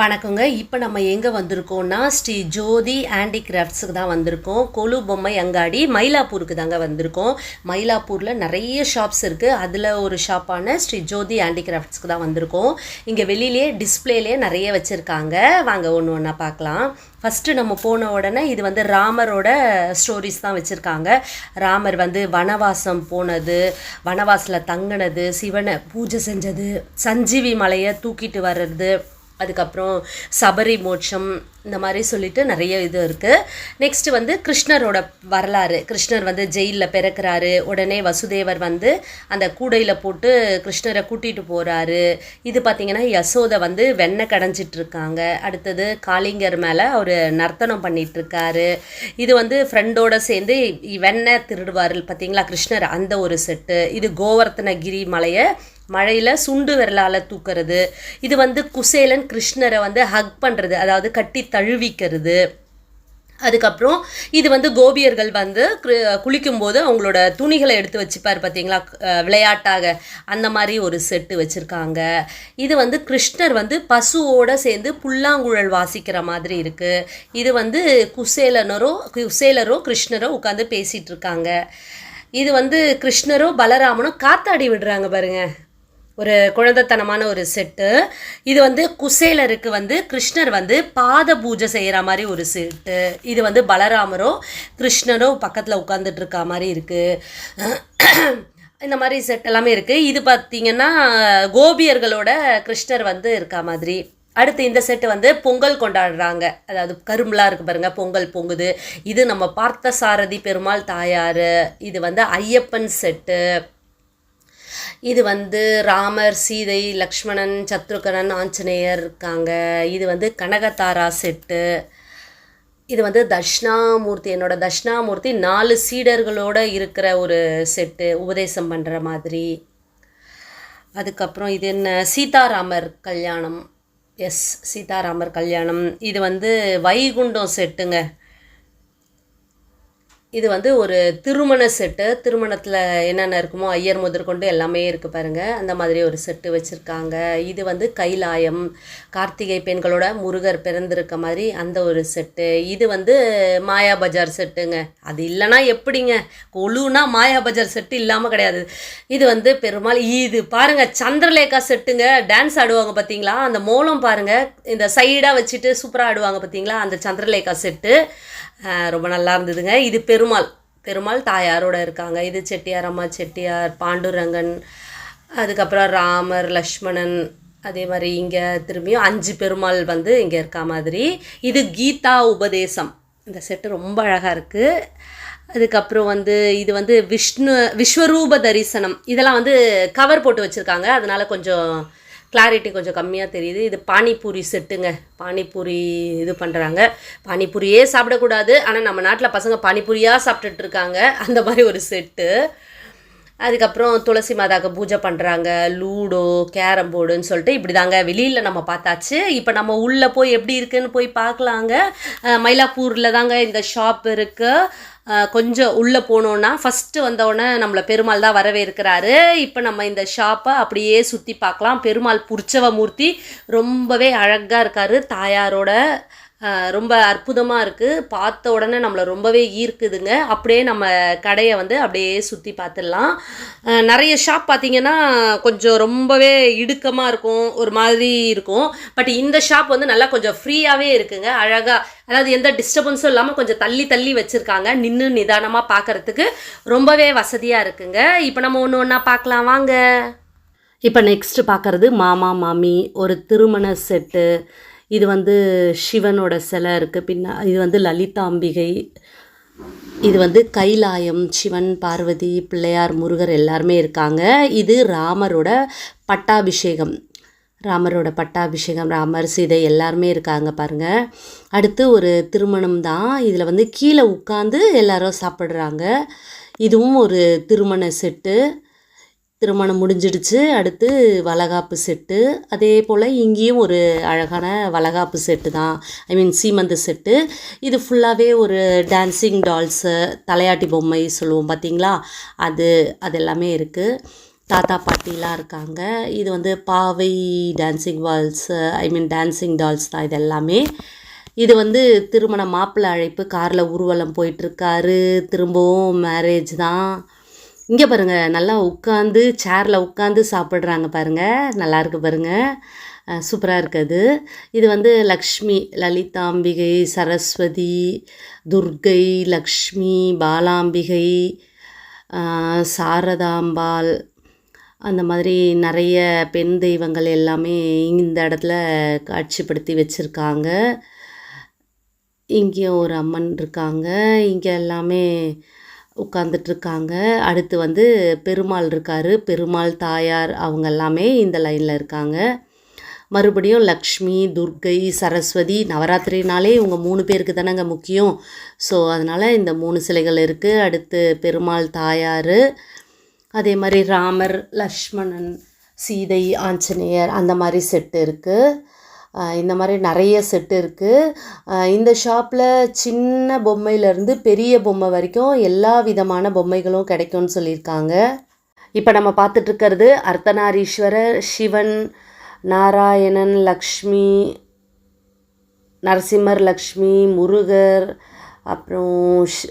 வணக்கங்க. இப்போ நம்ம எங்கே வந்திருக்கோம்னா ஸ்ரீ ஜோதி ஹேண்டிகிராஃப்ட்ஸுக்கு தான் வந்திருக்கோம். கொலு பொம்மை அங்காடி மயிலாப்பூருக்கு தாங்க வந்திருக்கோம். மயிலாப்பூரில் நிறைய ஷாப்ஸ் இருக்குது அதில் ஒரு ஷாப்பான ஸ்ரீ ஜோதி ஹேண்டிகிராஃப்ட்ஸ்க்கு தான் வந்திருக்கோம். இங்கே வெளியிலே டிஸ்பிளேலே நிறைய வச்சுருக்காங்க. வாங்க ஒன்று ஒன்றா பார்க்கலாம். ஃபஸ்ட்டு நம்ம போன உடனே இது வந்து ராமரோட ஸ்டோரிஸ் தான் வச்சுருக்காங்க. ராமர் வந்து வனவாசம் போனது வனவாசில் தங்கினது சிவனை பூஜை செஞ்சது சஞ்சீவி மலையை தூக்கிட்டு வர்றது அதுக்கப்புறம் சபரி மோட்சம் இந்த மாதிரி சொல்லிட்டு நிறைய இது இருக்குது நெக்ஸ்ட்டு வந்து கிருஷ்ணரோட வரலாறு. கிருஷ்ணர் வந்து ஜெயிலில் பிறக்கிறாரு. உடனே வசுதேவர் வந்து அந்த கூடையில் போட்டு கிருஷ்ணரை கூட்டிகிட்டு போகிறாரு இது பார்த்திங்கன்னா யசோதை வந்து வெண்ணெய் கடைஞ்சிட்ருக்காங்க. அடுத்தது காளிங்கர் மேலே அவர் நர்த்தனம் பண்ணிகிட்ருக்காரு இது வந்து ஃப்ரெண்டோட சேர்ந்து வெண்ணெய் திருடுவார் பார்த்தீங்களா கிருஷ்ணர்? அந்த ஒரு செட்டு இது கோவர்த்தனகிரி மலையை மழையில் சுண்டு விரலால் தூக்கிறது. இது வந்து குசேலன் கிருஷ்ணரை வந்து ஹக் பண்ணுறது அதாவது கட்டி தழுவிக்கிறது. அதுக்கப்புறம் இது வந்து கோபியர்கள் வந்து குளிக்கும்போது அவங்களோட துணிகளை எடுத்து வச்சுப்பார் பார்த்தீங்களா விளையாட்டாக. அந்த மாதிரி ஒரு செட்டு வச்சுருக்காங்க. இது வந்து கிருஷ்ணர் வந்து பசுவோடு சேர்ந்து புல்லாங்குழல் வாசிக்கிற மாதிரி இருக்குது இது வந்து குசேலனரோ குசேலரோ கிருஷ்ணரோ உட்காந்து பேசிகிட்டு இருக்காங்க. இது வந்து கிருஷ்ணரோ பலராமனோ காத்தாடி விடுறாங்க பாருங்கள் ஒரு குழந்தைத்தனமான ஒரு செட்டு. இது வந்து குசேலருக்கு வந்து கிருஷ்ணர் வந்து பாத பூஜை செய்கிற மாதிரி ஒரு செட்டு. இது வந்து பலராமரோ கிருஷ்ணரோ பக்கத்தில் உட்காந்துட்டு இருக்க மாதிரி இருக்குது இந்த மாதிரி செட் எல்லாமே இருக்குது இது பார்த்திங்கன்னா கோபியர்களோட கிருஷ்ணர் வந்து இருக்க மாதிரி. அடுத்து இந்த செட்டு வந்து பொங்கல் கொண்டாடுறாங்க. அதாவது கரும்புலாம் இருக்கு பாருங்கள் பொங்கல் பொங்குது. இது நம்ம பார்த்த சாரதி பெருமாள் தாயார். இது வந்து ஐயப்பன் செட்டு. இது வந்து ராமர் சீதை லக்ஷ்மணன் சத்ருகனன் ஆஞ்சநேயர் இருக்காங்க. இது வந்து கனகதாரா செட்டு. இது வந்து தட்சிணாமூர்த்தி என்னோட தட்சிணாமூர்த்தி நாலு சீடர்களோட இருக்கிற ஒரு செட்டு உபதேசம் பண்ணுற மாதிரி. அதுக்கப்புறம் இது என்ன? சீதாராமர் கல்யாணம். எஸ் சீதாராமர் கல்யாணம். இது வந்து வைகுண்டம் செட்டுங்க. இது வந்து ஒரு திருமண செட்டு திருமணத்தில் என்னென்ன இருக்குமோ ஐயர் முதற்கொண்டு எல்லாமே இருக்குது பாருங்கள் அந்த மாதிரி ஒரு செட்டு வச்சுருக்காங்க. இது வந்து கைலாயம் கார்த்திகை பெண்களோட முருகர் பிறந்திருக்க மாதிரி அந்த ஒரு செட்டு இது வந்து மாயா பஜார் செட்டுங்க அது இல்லைன்னா எப்படிங்க? கொழுனா மாயா பஜார் செட்டு இல்லாமல் கிடையாது. இது வந்து பெருமாள் இது பாருங்க சந்திரலேகா செட்டுங்க டான்ஸ் ஆடுவாங்க பார்த்தீங்களா அந்த மோளம் பாருங்கள் இந்த சைடாக வச்சுட்டு சூப்பராக ஆடுவாங்க பார்த்தீங்களா அந்த சந்திரலேகா செட்டு ரொம்ப நல்லா இருந்ததுங்க. இது பெருமாள் பெருமாள் தாயாரோட இருக்காங்க. இது செட்டியார் அம்மா செட்டியார் பாண்டுரங்கன் அதுக்கப்புறம் ராமர் லக்ஷ்மணன் அதே மாதிரி இங்கே திரும்பியும் அஞ்சு பெருமாள் வந்து இங்கே இருக்க மாதிரி. இது கீதா உபதேசம். இந்த செட்டு ரொம்ப அழகாக இருக்குது அதுக்கப்புறம் வந்து இது வந்து விஷ்ணு விஸ்வரூப தரிசனம். இதெல்லாம் வந்து கவர் போட்டு வச்சுருக்காங்க. அதனால கொஞ்சம் கிளாரிட்டி கொஞ்சம் கம்மியாக தெரியுது. இது பானிபூரி செட்டுங்க. பானிபூரி இது பண்ணுறாங்க பானிபூரியே சாப்பிடக்கூடாது. ஆனால் நம்ம நாட்டில் பசங்க பானிபூரியாக சாப்பிட்டுட்டு இருக்காங்க அந்த மாதிரி ஒரு செட்டு. அதுக்கப்புறம் துளசி மாதாக்கு பூஜை பண்ணுறாங்க லூடோ கேரம் போர்டுன்னு சொல்லிட்டு இப்படி தாங்க வெளியில் நம்ம பார்த்தாச்சு. இப்போ நம்ம உள்ளே போய் எப்படி இருக்குன்னு போய் பார்க்கலாங்க. மயிலாப்பூரில் தாங்க இந்த ஷாப் இருக்குது கொஞ்சம் உள்ளே போனோன்னா ஃபஸ்ட்டு வந்தோடனே நம்மளை பெருமாள் தான் வரவேற்கிறாரு. இப்போ நம்ம இந்த ஷாப்பை அப்படியே சுற்றி பார்க்கலாம். பெருமாள் புரிச்சவ மூர்த்தி ரொம்பவே அழகாக இருக்காரு. தாயாரோட ரொம்ப அற்புதமாக இருக்குது பார்த்த உடனே நம்மளை ரொம்பவே ஈர்க்குதுங்க. அப்படியே நம்ம கடையை வந்து அப்படியே சுற்றி பார்த்துடலாம். நிறைய ஷாப் பார்த்தீங்கன்னா கொஞ்சம் ரொம்பவே இடுக்கமாக இருக்கும் ஒரு மாதிரி இருக்கும். பட் இந்த ஷாப் வந்து நல்லா கொஞ்சம் ஃப்ரீயாகவே இருக்குங்க. அழகாக அதாவது எந்த டிஸ்டர்பன்ஸும் இல்லாமல் கொஞ்சம் தள்ளி தள்ளி வச்சுருக்காங்க. நின்று நிதானமாக பார்க்கறதுக்கு ரொம்பவே வசதியாக இருக்குங்க. இப்போ நம்ம ஒன்று ஒன்றா பார்க்கலாம். வாங்க. இப்போ நெக்ஸ்ட் பார்க்குறது மாமா மாமி ஒரு திருமண செட்டு இது வந்து சிவனோட சிலை இருக்குது பின்ன இது வந்து லலிதாம்பிகை. இது வந்து கைலாயம் சிவன் பார்வதி பிள்ளையார் முருகர் எல்லாருமே இருக்காங்க. இது ராமரோட பட்டாபிஷேகம். ராமரோட பட்டாபிஷேகம் ராமர் சீதை எல்லாருமே இருக்காங்க பாருங்க. அடுத்து ஒரு திருமணம் தான். இதில் வந்து கீழே உட்காந்து எல்லாரும் சாப்பிட்றாங்க. இதுவும் ஒரு திருமண செட்டு. திருமணம் முடிஞ்சிடுச்சு. அடுத்து வளகாப்பு செட்டு. அதே போல் இங்கேயும் ஒரு அழகான வளகாப்பு செட்டு தான். ஐ மீன் சீமந்த செட்டு. இது ஃபுல்லாகவே ஒரு டான்சிங் டால்ஸு தலையாட்டி பொம்மை சொல்லுவோம் பார்த்தீங்களா அது அது எல்லாமே இருக்குது தாத்தா பாட்டிலாம் இருக்காங்க. இது வந்து பாவை dancing walls I mean dancing dolls தான் இது எல்லாமே. இது வந்து திருமண மாப்பிள்ளை அழைப்பு காரில் ஊர்வலம் போயிட்டுருக்காரு திரும்பவும் மேரேஜ் தான். இங்கே பாருங்கள் நல்லா உட்காந்து சேரில் உட்காந்து சாப்பிட்றாங்க பாருங்கள் நல்லாயிருக்கு பாருங்கள் சூப்பராக இருக்குது இது வந்து லக்ஷ்மி லலிதாம்பிகை சரஸ்வதி துர்கை லக்ஷ்மி பாலாம்பிகை சாரதாம்பாள் அந்த மாதிரி நிறைய பெண் தெய்வங்கள் எல்லாமே இந்த இடத்துல காட்சிப்படுத்தி வச்சுருக்காங்க. இங்கேயும் ஒரு அம்மன் இருக்காங்க. இங்கே எல்லாமே உட்காந்துட்ருக்காங்க அடுத்து வந்து பெருமாள் இருக்கார். பெருமாள் தாயார் அவங்க எல்லாமே இந்த லைனில் இருக்காங்க. மறுபடியும் லக்ஷ்மி துர்கை சரஸ்வதி நவராத்திரினாலே இவங்க மூணு பேருக்கு தானேங்க முக்கியம். ஸோ அதனால் இந்த மூணு சிலைகள் இருக்குது அடுத்து பெருமாள் தாயார். அதே மாதிரி ராமர் லக்ஷ்மணன் சீதை ஆஞ்சநேயர் அந்த மாதிரி செட்டு இருக்குது இந்த மாதிரி நிறைய செட்டு இருக்குது இந்த ஷாப்பில் சின்ன பொம்மையிலேருந்து பெரிய பொம்மை வரைக்கும் எல்லா விதமான பொம்மைகளும் கிடைக்கும்னு சொல்லியிருக்காங்க. இப்போ நம்ம பார்த்துட்ருக்கிறது அர்த்தநாரீஸ்வரர் சிவன் நாராயணன் லக்ஷ்மி நரசிம்மர் லக்ஷ்மி முருகர் அப்புறம் ஷ்-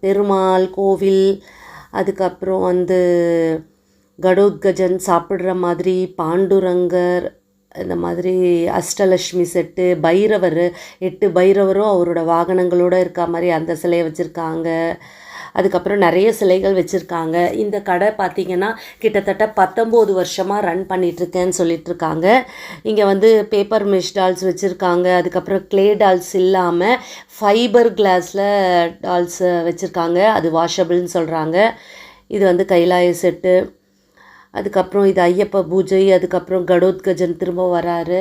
பெருமாள் கோவில் அதுக்கப்புறம் வந்து கடோத்கஜன் சாப்பிட்ற மாதிரி பாண்டுரங்கர் இந்த மாதிரி அஷ்டலக்ஷ்மி செட்டு பைரவர் எட்டு பைரவரும் அவரோட வாகனங்களோட இருக்கா மாதிரி அந்த சிலையை வச்சுருக்காங்க. அதுக்கப்புறம் நிறைய சிலைகள் வச்சுருக்காங்க. இந்த கடை பார்த்திங்கன்னா கிட்டத்தட்ட பத்தொம்போது வருஷமாக ரன் பண்ணிகிட்ருக்கேன்னு சொல்லிட்டுருக்காங்க. இங்கே வந்து பேப்பர் மிஷ் டால்ஸ் வச்சுருக்காங்க. அதுக்கப்புறம் க்ளே டால்ஸ் இல்லாமல் ஃபைபர் கிளாஸில் டால்ஸ் வச்சுருக்காங்க. அது வாஷபிள்னு சொல்கிறாங்க இது வந்து கைலாய செட்டு. அதுக்கப்புறம் இது ஐயப்ப பூஜை அதுக்கப்புறம் கடோத்கஜன் திரும்ப வராரு.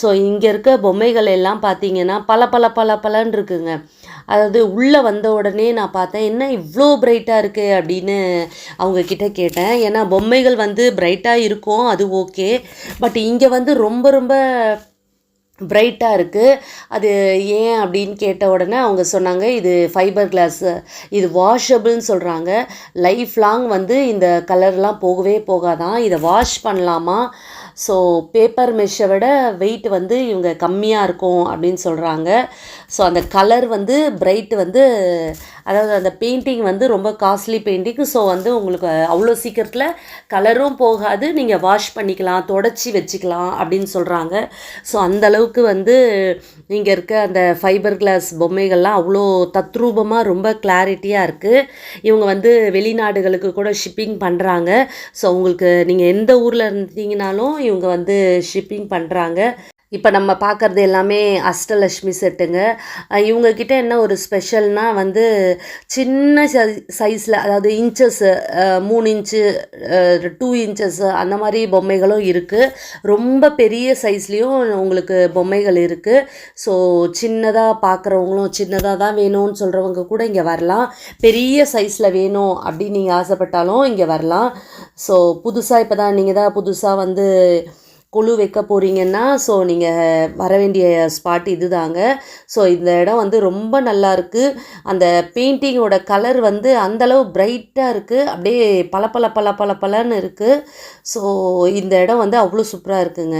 ஸோ இங்கே இருக்க பொம்மைகள் எல்லாம் பார்த்தீங்கன்னா பல பல பல பலன்னு இருக்குங்க. அதாவது உள்ளே வந்த உடனே நான் பார்த்தேன் என்ன இவ்வளோ பிரைட்டாக இருக்குது அப்படின்னு அவங்க கிட்டே கேட்டேன். ஏன்னா பொம்மைகள் வந்து பிரைட்டாக இருக்கும் அது ஓகே பட் இங்கே வந்து ரொம்ப ரொம்ப பிரைட்டாக இருக்குது அது ஏன் அப்படின்னு கேட்ட உடனே அவங்க சொன்னாங்க இது ஃபைபர் கிளாஸ் இது வாஷபிள்னு சொல்கிறாங்க லைஃப் லாங் வந்து இந்த கலர்லாம் போகவே போகாதான். இதை வாஷ் பண்ணலாமா? ஸோ பேப்பர் மெஷ்ஷை விட வெயிட் வந்து இவங்க கம்மியாக இருக்கும் அப்படின்னு சொல்கிறாங்க ஸோ அந்த கலர் வந்து பிரைட் வந்து அதாவது அந்த பெயிண்டிங் வந்து ரொம்ப காஸ்ட்லி பெயிண்டிங் ஸோ வந்து உங்களுக்கு அவ்வளோ சீக்கிரத்தில் கலரும் போகாது. நீங்கள் வாஷ் பண்ணிக்கலாம் தொடச்சி வச்சுக்கலாம் அப்படின்னு சொல்கிறாங்க ஸோ அந்த அளவுக்கு வந்து இங்கே இருக்க அந்த ஃபைபர் கிளாஸ் பொம்மைகள்லாம் அவ்வளோ தத்ரூபமாக ரொம்ப கிளாரிட்டியாக இருக்குது இவங்க வந்து வெளிநாடுகளுக்கு கூட ஷிப்பிங் பண்ணுறாங்க ஸோ உங்களுக்கு நீங்கள் எந்த ஊரில் இருந்தீங்கனாலும் இவங்க வந்து ஷிப்பிங் பண்ணுறாங்க இப்போ நம்ம பார்க்குறது எல்லாமே அஷ்டலக்ஷ்மி செட்டுங்க. இவங்கக்கிட்ட என்ன ஒரு ஸ்பெஷல்னால் வந்து சின்ன சைஸில் அதாவது இன்ச்சஸ் மூணு இன்ச்சு டூ இன்ச்சஸ் அந்த மாதிரி பொம்மைகளும் இருக்குது ரொம்ப பெரிய சைஸ்லேயும் உங்களுக்கு பொம்மைகள் இருக்குது ஸோ சின்னதாக பார்க்குறவங்களும் சின்னதாக தான் வேணும்னு சொல்கிறவங்க கூட இங்கே வரலாம். பெரிய சைஸில் வேணும் அப்படின்னு நீங்கள் ஆசைப்பட்டாலும் இங்கே வரலாம். ஸோ புதுசாக இப்போ தான் நீங்கள் தான் புதுசாக வந்து குழு வைக்க போகிறீங்கன்னா ஸோ நீங்கள் வர வேண்டிய ஸ்பாட் இதுதாங்க. ஸோ இந்த இடம் வந்து ரொம்ப நல்லா இருக்குது அந்த பெயிண்டிங்கோட கலர் வந்து அந்தளவு பிரைட்டாக இருக்குது அப்படியே பல பல பல பல பலன்னு இருக்குது ஸோ இந்த இடம் வந்து அவ்வளோ சூப்பராக இருக்குங்க.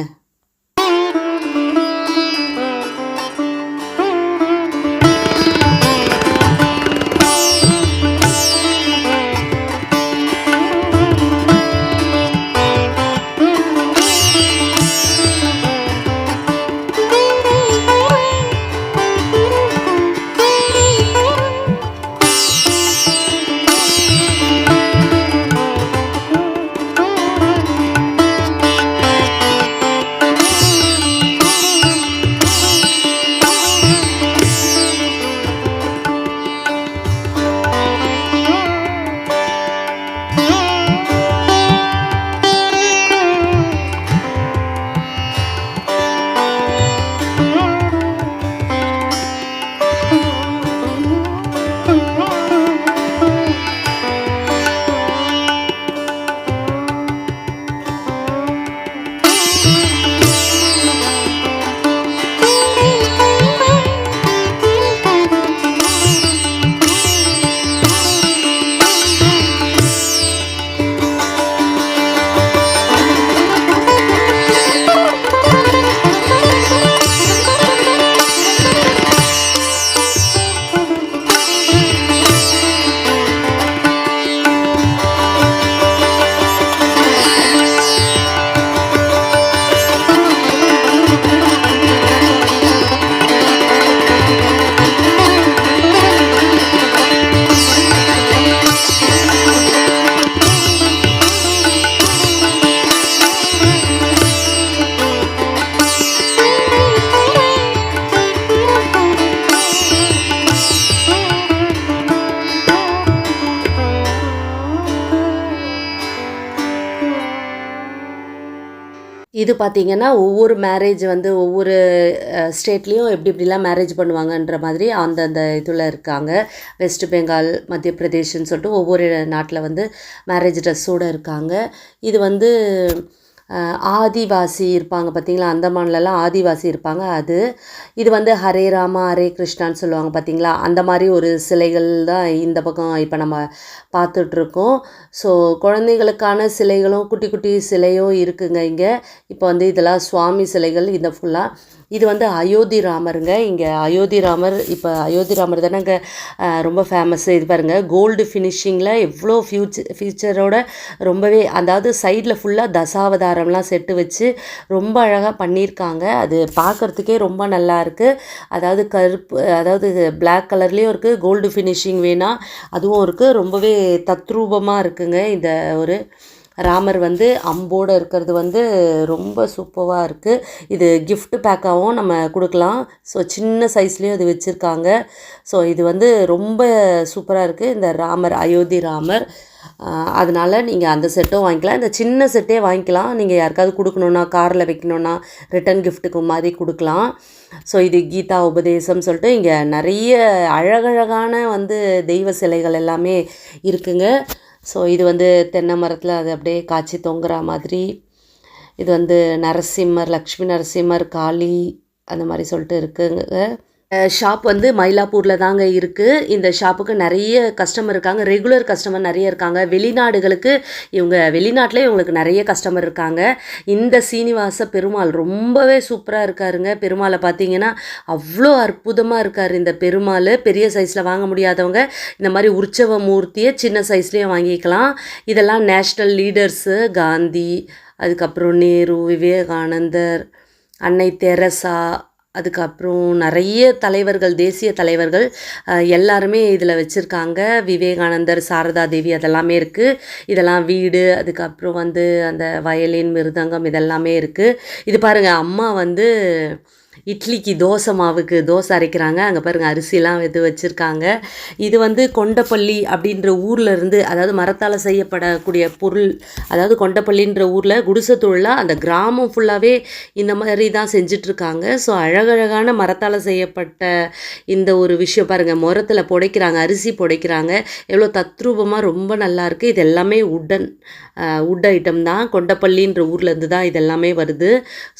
இது பார்த்தீங்கன்னா ஒவ்வொரு மேரேஜ் வந்து ஒவ்வொரு ஸ்டேட்லேயும் எப்படி எப்படிலாம் மேரேஜ் பண்ணுவாங்கன்ற மாதிரி அந்தந்த இதில் இருக்காங்க. வெஸ்ட் பெங்கால் மத்திய பிரதேஷ்னு சொல்லிட்டு ஒவ்வொரு நாட்டில் வந்து மேரேஜ் ட்ரெஸ்ஸோடு இருக்காங்க. இது வந்து ஆதிவாசி இருப்பாங்க பார்த்தீங்களா? அந்தமான்லலாம் ஆதிவாசி இருப்பாங்க. அது இது வந்து ஹரே ராமா ஹரே கிருஷ்ணான்னு சொல்லுவாங்க பார்த்தீங்களா? அந்த மாதிரி ஒரு சிலைகள் தான் இந்த பக்கம் இப்போ நம்ம பார்த்துட்ருக்கோம். ஸோ குழந்தைகளுக்கான சிலைகளும் குட்டி குட்டி சிலையும் இருக்குங்க இங்கே. இப்போ வந்து இதெல்லாம் சுவாமி சிலைகள் இந்த ஃபுல்லாக இது வந்து அயோத்தி ராமருங்க இங்கே அயோத்தி ராமர் இப்போ அயோத்தி ராமர் தானே இங்கே ரொம்ப ஃபேமஸ் இது பாருங்கள் கோல்டு ஃபினிஷிங்கில் எவ்வளோ ஃபியூச்சர் ஃபியூச்சரோட ரொம்பவே அதாவது சைடில் ஃபுல்லாக தசாவதாரம்லாம் செட்டு வச்சு ரொம்ப அழகாக பண்ணியிருக்காங்க. அது பார்க்குறதுக்கே ரொம்ப நல்லா இருக்குது அதாவது கருப்பு அதாவது பிளாக் கலர்லேயும் இருக்குது கோல்டு ஃபினிஷிங் வேணால் அதுவும் இருக்குது ரொம்பவே தத்ரூபமாக இருக்குங்க இந்த ஒரு ராமர் வந்து அம்போடு இருக்கிறது வந்து ரொம்ப சூப்பராக இருக்குது இது கிஃப்ட் பேக்காகவும் நம்ம கொடுக்கலாம். ஸோ சின்ன சைஸ்லேயும் இது வச்சுருக்காங்க. ஸோ இது வந்து ரொம்ப சூப்பராக இருக்குது இந்த ராமர் அயோத்தி ராமர். அதனால் நீங்கள் அந்த செட்டும் வாங்கிக்கலாம். இந்த சின்ன செட்டே வாங்கிக்கலாம். நீங்கள் யாருக்காவது கொடுக்கணுன்னா காரில் வைக்கணுன்னா ரிட்டன் கிஃப்ட்டுக்கு மாதிரி கொடுக்கலாம். ஸோ இது கீதா உபதேசம் சொல்லிட்டு இங்கே நிறைய அழகழகான வந்து தெய்வ சிலைகள் எல்லாமே இருக்குங்க. ஸோ இது வந்து தென்னை மரத்தில் அது அப்படியே காய்ச்சி தொங்குற மாதிரி. இது வந்து நரசிம்மர் லக்ஷ்மி நரசிம்மர் காளி அந்த மாதிரி சொல்லிட்டு இருக்குங்க. ஷாப் வந்து மயிலாப்பூரில் தாங்க இருக்குது இந்த ஷாப்புக்கு நிறைய கஸ்டமர் இருக்காங்க. ரெகுலர் கஸ்டமர் நிறைய இருக்காங்க. வெளிநாடுகளுக்கு இவங்க வெளிநாட்டில் இவங்களுக்கு நிறைய கஸ்டமர் இருக்காங்க. இந்த சீனிவாச பெருமாள் ரொம்பவே சூப்பராக இருக்காருங்க. பெருமாளை பார்த்தீங்கன்னா அவ்வளோ அற்புதமாக இருக்கார் இந்த பெருமாள். பெரிய சைஸில் வாங்க முடியாதவங்க இந்த மாதிரி உற்சவ மூர்த்தியை சின்ன சைஸ்லேயும் வாங்கிக்கலாம். இதெல்லாம் நேஷ்னல் லீடர்ஸு காந்தி அதுக்கப்புறம் நேரு விவேகானந்தர் அன்னை தெரசா அதுக்கப்புறம் நிறைய தலைவர்கள் தேசிய தலைவர்கள் எல்லாருமே இதில் வச்சுருக்காங்க. விவேகானந்தர் சாரதா தேவி அதெல்லாமே இருக்குது இதெல்லாம் வீடு அதுக்கப்புறம் வந்து அந்த வயலின் மிருதங்கம் இதெல்லாமே இருக்குது இது பாருங்கள் அம்மா வந்து இட்லிக்கு தோசை மாவுக்கு தோசை அரைக்கிறாங்க. அங்கே பாருங்கள் அரிசிலாம் இது வச்சுருக்காங்க. இது வந்து கொண்டப்பள்ளி அப்படின்ற ஊரில் இருந்து அதாவது மரத்தால் செய்யப்படக்கூடிய பொருள் அதாவது கொண்டப்பள்ளின்ற ஊரில் குடிசை தொழிலாக அந்த கிராமம் ஃபுல்லாகவே இந்த மாதிரி தான் செஞ்சிட்ருக்காங்க. ஸோ அழகழகான மரத்தால் செய்யப்பட்ட இந்த ஒரு விஷயம் பாருங்கள் முரத்தில் புடைக்கிறாங்க அரிசி புடைக்கிறாங்க. எவ்வளோ தத்ரூபமாக ரொம்ப நல்லா இருக்குது இது எல்லாமே உடன் உட் ஐட்டம் தான். கொண்டப்பள்ளின்ற ஊர்லேருந்து தான் இது எல்லாமே வருது.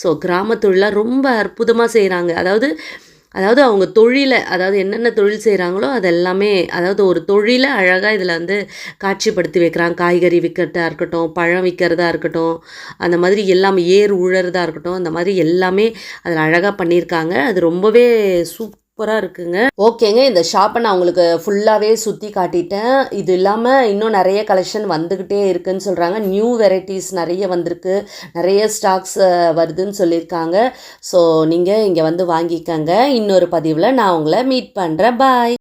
ஸோ கிராம தொழிலாக ரொம்ப அற்புதமாக செய்கிறாங்க அதாவது அதாவது அவங்க தொழிலை அதாவது என்னென்ன தொழில் செய்கிறாங்களோ அது எல்லாமே அதாவது ஒரு தொழிலை அழகாக இதில் வந்து காட்சிப்படுத்தி வைக்கிறாங்க. காய்கறி விற்கிறதா இருக்கட்டும் பழம் விற்கிறதா இருக்கட்டும் அந்த மாதிரி எல்லாமே ஏர் உழறதா இருக்கட்டும் அந்த மாதிரி எல்லாமே அதில் அழகாக பண்ணியிருக்காங்க. அது ரொம்பவே சூப்பராக இருக்குங்க. ஓகேங்க இந்த ஷாப்பை நான் உங்களுக்கு ஃபுல்லாகவே சுற்றி காட்டிட்டேன். இது இல்லாமல் இன்னும் நிறைய கலெக்ஷன் வந்துக்கிட்டே இருக்குன்னு சொல்கிறாங்க நியூ வெரைட்டிஸ் நிறைய வந்திருக்கு. நிறைய ஸ்டாக்ஸ் வருதுன்னு சொல்லியிருக்காங்க. ஸோ நீங்கள் இங்கே வந்து வாங்கிக்கங்க. இன்னொரு பதிவில் நான் உங்களை மீட் பண்ணுறேன் பாய்